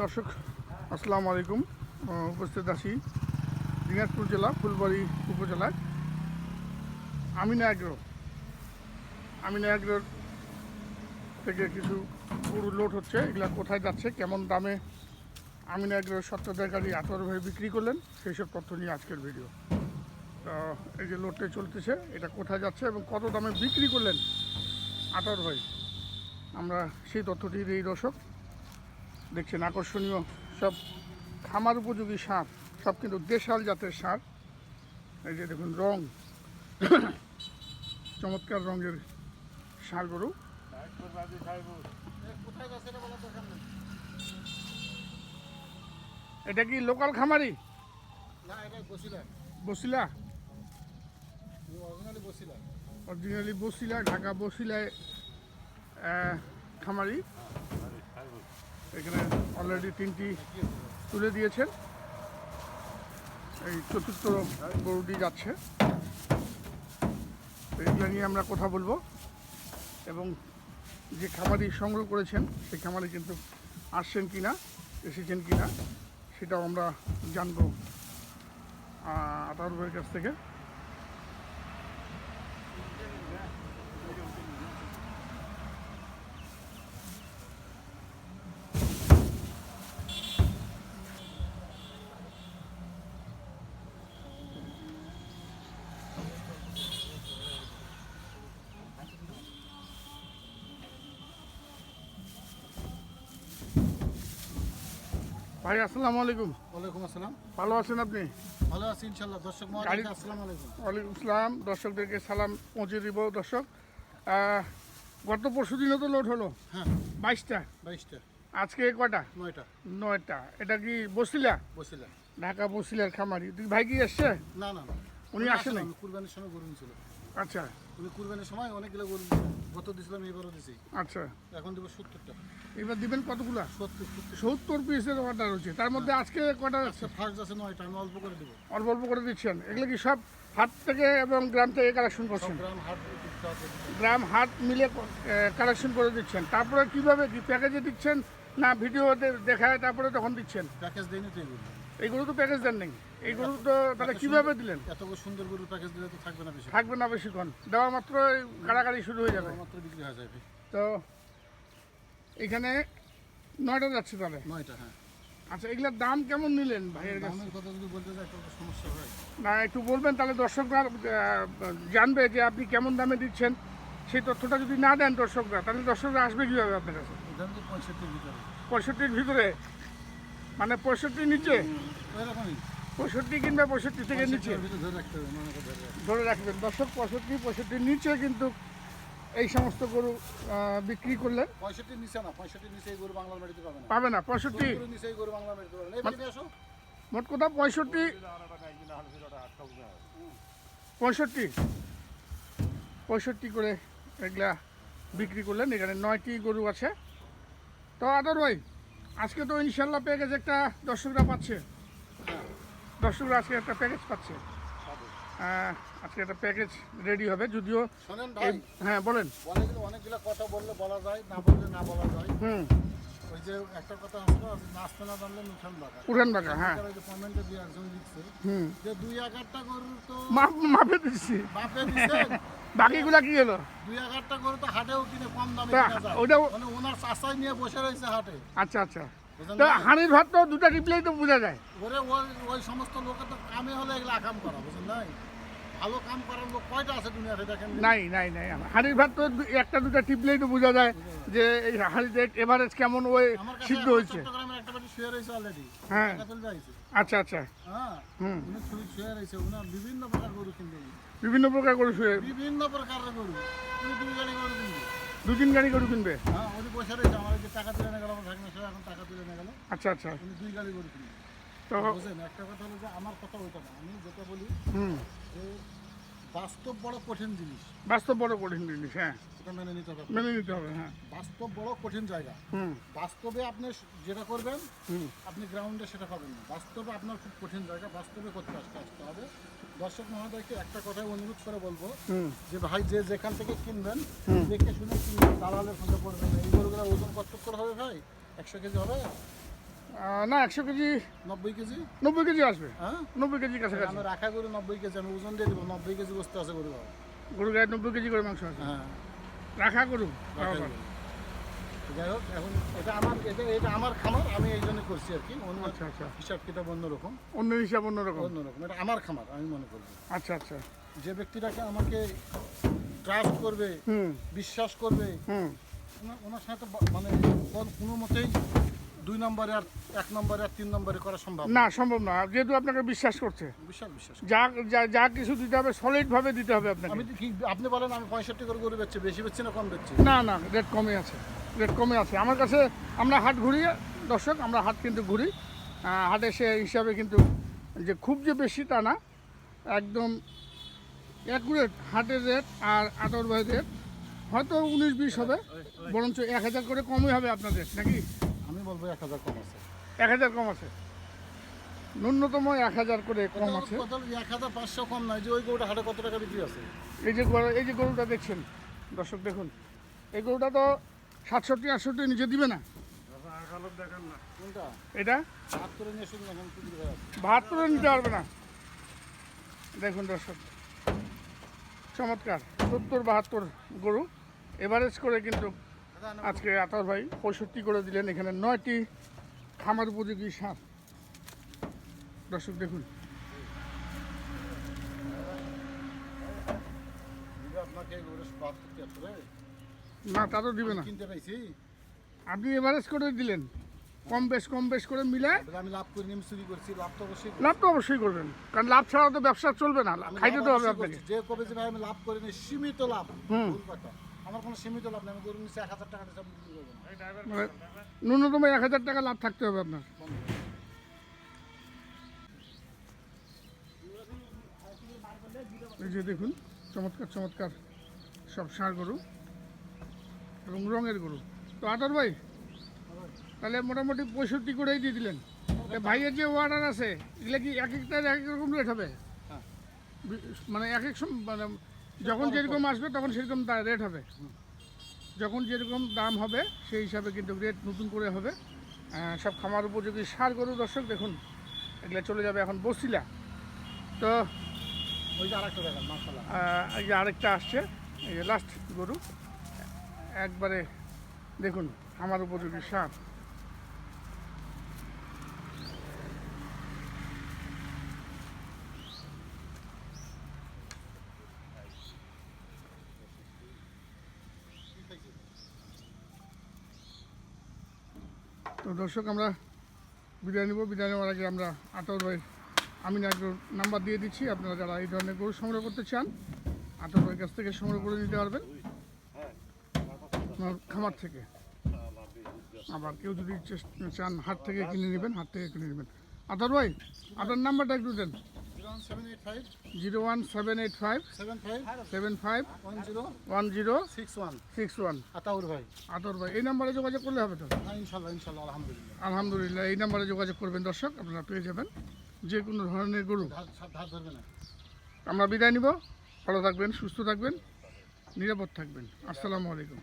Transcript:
দর্শক, আসসালামু আলাইকুম। উপস্থিত আছি দিনাজপুর জেলা, ফুলবাড়ি উপজেলায় আমিনা অ্যাগ্রো আমিনা অ্যাগ্রোর থেকে কিছু গরু লোড হচ্ছে, এগুলা কোথায় যাচ্ছে, কেমন দামে আমিনা অ্যাগ্রোর সত্ত্বাধিকারী আতর ভাই বিক্রি করলেন, সেই সব তথ্য নিয়ে আজকের ভিডিও তো, এই যে লোডটা চলতেছে, এটা কোথায় যাচ্ছে এবং কত দামে বিক্রি করলেন আতর ভাই? আমরা সেই তথ্যটি এই দর্শক। দেখছেন আকর্ষণীয় সব খামার উপযোগী সার সব কিন্তু দেশাল জাতের সার। এই যে দেখুন রং চমৎকার রঙের সার গরু। এটা কি লোকাল খামারি? বসিলা। বসিলা? অরিজিনালি বসিলা। অরিজিনালি বসিলা ঢাকা বসিলায় খামারি। এখানে অলরেডি তিনটি তুলে দিয়েছেন। এই চতুর্থ গরুটি যাচ্ছে। এগুলো নিয়ে আমরা কথা বলব। এবং যে খামারি সংগ্রহ করেছেন, সেই খামারি কিন্তু আসছেন কি না এসেছেন কি না সেটাও আমরা জানব। আতার ভাইয়ের কাছ থেকে। ভাই আসসালামু আলাইকুম। ওয়ালাইকুম আসসালাম। ভালো আছেন আপনি? ভালো আছি ইনশাল্লাহ দর্শক মহাদেরকে আসসালামু আলাইকুম। ওয়ালাইকুম আসসালাম। দর্শকদেরকে সালাম পৌঁছে দিব দর্শক। গত পরশু দিনও তো লোড হলো। হ্যাঁ। বাইশটা। বাইশটা। আজকে কয়টা? নয়টা। নয়টা। এটা কি বসিলা? বসিলা। ঢাকা বসিলার খামারি। তুই ভাই কি এসছে? না না না। উনি আসেন কুরবানির সময় গরু ছিল আচ্ছা। উনি কুরবানির সময় অনেকগুলো গরু গত দিছিলাম? এবারও দিছি। আচ্ছা। এখন দেবো সত্তরটা। এবার দিবেন কতগুলা? সত্তর পিসের অর্ডার হচ্ছে। তার মধ্যে আজকে কয়টা আচ্ছা ফার্স্ট আছে নয়টা আমি অল্প করে দেবো। অল্প অল্প করে দিচ্ছেন। এগুলো কি সব হাট থেকে এবং গ্রাম থেকে কালেকশন করছেন? গ্রাম হাট মিলে কালেকশন করে দিচ্ছেন। তারপরে কীভাবে কি প্যাকেজে দিচ্ছেন? না ভিডিওতে দেখায় তারপরে তখন দিচ্ছেন? প্যাকেজ তো এগুলো এইগুলো তো প্যাকেজ দেন নেই। এইগুলো তো তাহলে কীভাবে দিলেন? এত সুন্দর গরুর প্যাকেজ দিলে তো থাকবে না বেশি। থাকবে না বেশিক্ষণ দেওয়া মাত্র কাড়াকাড়ি শুরু হয়ে যাবে। মাত্র বিক্রি হয়ে যাবে। তো এখানে নয়টা যাচ্ছে তাহলে? নয়টা হ্যাঁ। আচ্ছা এগুলোর দাম কেমন নিলেন ভাইয়ের কাছে? দামের কথা যদি বলতে যাই একটা তো সমস্যা হয়। না একটু বলবেন তাহলে দর্শকরা জানবে যে আপনি কেমন দামে দিচ্ছেন। সেই তথ্যটা যদি না দেন দর্শকরা তাহলে দর্শকরা আসবে কীভাবে আপনার কাছে? পঁয়ষট্টির ভিতরে। পঁয়ষট্টির ভিতরে? মানে পঁয়ষট্টির নিচে? পঁয়ষট্টি কিংবা পঁয়ষট্টি থেকে নিচে। ধরে রাখবেন। দর্শক পঁয়ষট্টি পঁয়ষট্টির নিচে কিন্তু এই সমস্ত গরু বিক্রি করলে। পঁয়ষট্টির নিচে না পঁয়ষট্টির নিচে গরু বাংলার বাড়িতে পাবে না। পাবে না পঁয়ষট্টি। নিচে গরু বাংলার বাড়িতে পাবে না। এই বাড়িতে আসো। মোট কথা পঁয়ষট্টি। পঁয়ষট্টি। পঁয়ষট্টি করে এগুলা বিক্রি করলেন। এখানে নয়টি গরু আছে। তো আদর ভাই আজকে তো ইনশাল্লাহ প্যাকেজ একটা দর্শকরা পাচ্ছে। দর্শকরা আজকে একটা প্যাকেজ পাচ্ছে। আজকে একটা প্যাকেজ রেডি হবে যদিও হ্যাঁ বলেন। অনেকগুলো অনেকগুলো কথা বললে বলা যায় না বললে না বলা যায়। হুম। ওই যে একটা কথা আছে না নাচতে না জানলে মুঠান বাঁকা উঠান বাঁকা হ্যাঁ। যে কমেন্টে দিয়ে একজন লিখছে যে দুই এগারটা গরু তো মাপ মাপে দিচ্ছি। বাপে দিচ্ছেন? বাকিগুলা কি হলো? দুই এগারটা গরু তো হাটেও কিনে কম দামে ওটাও মানে ওনার চাষাই নিয়ে বসে রয়েছে হাটে। আচ্ছা আচ্ছা। তো হাঁড়ির ভাত তো দুটা টিপলেই তো বোঝা যায়। ওরে ওই ওই সমস্ত লোকের তো কামে হলে এগুলো কাম করা বুঝলেন নাই ভালো কাম করার লোক কয়টা আছে দুনিয়াতে দেখেন নাই নাই নাই। হাঁড়ির ভাত তো একটা দুটা টিপলেই তো বোঝা যায় যে এই হাঁড়িতে এভারেজ কেমন ওই সিদ্ধ হয়েছে। একটা বাড়ি শুয়ে রয়েছে অলরেডি হ্যাঁ। আচ্ছা আচ্ছা। হ্যাঁ হুম। শুয়ে রয়েছে উনার বিভিন্ন প্রকার গরু। বিভিন্ন প্রকার গরু শুয়ে। বিভিন্ন প্রকারের গরু। তুমি দুই গাড়ি গরু কিনবে? দু তিন গাড়ি গরু কিনবে? হ্যাঁ উনি পয়সা রয়েছে আমার যে টাকা তুলে নিয়ে গেল আমার ভাগনা সাহেব এখন টাকা তুলে নিয়ে গেল। আচ্ছা আচ্ছা। উনি দুই গাড়ি গরু কিনবে। তো বুঝলেন? একটা কথা হলো যে আমার কথা ওইটা না। আমি যেটা বলি হুম। যে বাস্তব বড় কঠিন জিনিস। বাস্তব বড় কঠিন জিনিস হ্যাঁ। এটা মেনে নিতে হবে। মেনে নিতে হবে হ্যাঁ। বাস্তব বড় কঠিন জায়গা। হুম। বাস্তবে আপনি যেটা করবেন হুম। আপনি গ্রাউন্ডে সেটা পাবেন না। বাস্তবে আপনার খুব কঠিন জায়গা বাস্তবে করতে আসতে আসতে হবে। দর্শক মহোদয়কে একটা কথাই অনুরোধ করে বলব যে ভাই যে যেখান থেকে কিনবেন দেখে শুনে কিনবেন দালালের সঙ্গে পড়বেন এই গরুগুলো ওজন কত করে হবে ভাই? একশো কেজি হবে? না একশো কেজি নব্বই কেজি? নব্বই কেজি আসবে। হ্যাঁ? নব্বই কেজি কাছাকাছি। আমি রাখা গরু নব্বই কেজি আমি ওজন দিয়ে দেবো নব্বই কেজি বসতে আছে গরু। গরু গায়ে নব্বই কেজি করে মাংস হ্যাঁ। রাখা গরু রাখা গরু। যাই হোক এখন এটা আমার এটা এটা আমার খামার আমি এই জন্য করছি আর কি। অন্য আচ্ছা আচ্ছা। হিসাব কিতাব অন্যরকম। অন্য হিসাব অন্যরকম? অন্যরকম এটা আমার খামার আমি মনে করব আচ্ছা আচ্ছা। যে ব্যক্তিটাকে আমাকে ট্রাস্ট করবে বিশ্বাস করবে হুম। ওনার- সাথে মানে কোনো মতেই দুই নম্বরে আর এক নম্বরে আর তিন নম্বরে করা সম্ভব না। সম্ভব না। যেহেতু আপনাকে বিশ্বাস করছে বিশ্বাস বিশ্বাস যা যা যা কিছু দিতে হবে সলিড ভাবে দিতে হবে আপনাকে। আমি কি আপনি বলেন আমি পঁয়ষট্টি করে গরু বেচছি বেশি বেচছি না কম বেচছি? না না রেট কমে আছে। রেট কমে আছে। আমার কাছে আমরা হাট ঘুরি দর্শক আমরা হাট কিন্তু ঘুরি। হাটে সে হিসাবে কিন্তু যে খুব যে বেশি তা না একদম অ্যাকুরেট হাটের রেট আর আতর ভাই রেট হয়তো উনিশ বিশ হবে বরঞ্চ এক হাজার করে কমই হবে আপনাদের নাকি? আমি বলব এক হাজার কম আছে। এক হাজার কম আছে। ন্যূনতম এক হাজার করে কম আছে। এক হাজার পাঁচশো কম নয় যে ওই গরুটা হাটে কত টাকা বিক্রি আছে? এই যে গরু- এই যে গরুটা দেখছেন দর্শক দেখুন এই গরুটা তো সাতষট্টি, আটষট্টি নিচে দিবে না? এটা? বাহাত্তরে নিতে পারবে না। দেখুন দর্শক, চমৎকার, সত্তর, বাহাত্তর গরু। এভারেজ করে কিন্তু আজকে আতার ভাই পঁয়ষট্টি করে দিলেন। এখানে নয়টি খামার উপযোগী সার। দর্শক, দেখুন। আপনাকে না তা তো দিবে না। কিনতে পাইছি। আপনি এভারেজ করে দিলেন। কম বেশ কম বেশ করে মিলে আমি লাভ করে নিয়ে চুরি করছি লাভ তো অবশ্যই। লাভ তো অবশ্যই করবেন। কারণ লাভ ছাড়া তো ব্যবসা চলবে না আমি খাইতে তো হবে আপনাকে। যে কবে যে ভাই আমি লাভ করে নিই সীমিত লাভ হুম। ভুল কথা। আমার কোনো সীমিত লাভ নেই আমি গরু নিচে এক হাজার টাকা দিয়ে সব বিক্রি করব। না মানে ন্যূনতম এক হাজার টাকা লাভ থাকতে হবে আপনার। এই যে দেখুন চমৎকার চমৎকার সব ষাঁড় গরু। এবং রঙের গরু। তো আদর ভাই তাহলে মোটামুটি পঁয়ষট্টি করেই দিয়ে দিলেন। ভাইয়ের যে অর্ডার আছে এগুলো কি এক একটার এক এক রকম রেট হবে। মানে এক এক সম- মানে যখন যেরকম আসবে তখন সেরকম রেট হবে। যখন যেরকম দাম হবে সেই হিসাবে কিন্তু রেট নতুন করে হবে। সব খামার উপযোগী সার গরু দর্শক দেখুন এগুলো চলে যাবে এখন বসিলা। তো ওই যে আরেকটা দেখান এই যে আরেকটা আসছে এই যে লাস্ট গরু। একবারে দেখুন, আমার উপযোগী সার তো দর্শক, আমরা বিদায় নেব। বিদায় নেওয়ার আগে আমরা আতর ভাই, আমিন একজন নাম্বার দিয়ে দিচ্ছি। আপনারা যারা এই ধরনের গরু সংগ্রহ করতে চান আতর ভাইয়ের কাছ থেকে সংগ্রহ করে নিতে পারবেন। আপনার খামার থেকে। আবার কেউ যদি চান হাট থেকে কিনে নেবেন, হাট থেকে কিনে নেবেন। আতর ভাই আপনার নাম্বারটা একটু দেন। Zero one seven eight five, seven five, one zero six one. Six one Ataur ভাই আতর ভাই এই নাম্বারে যোগাযোগ করলে হবে তো? ইনশাল্লাহ আলহামদুলিল্লাহ আলহামদুলিল্লাহ, এই নাম্বারে যোগাযোগ করবেন দর্শক, আপনারা পেয়ে যাবেন যে কোনো ধরনের গরু। আমরা বিদায় নিব। ভালো থাকবেন, সুস্থ থাকবেন, নিরাপদ থাকবেন। আসসালামু আলাইকুম।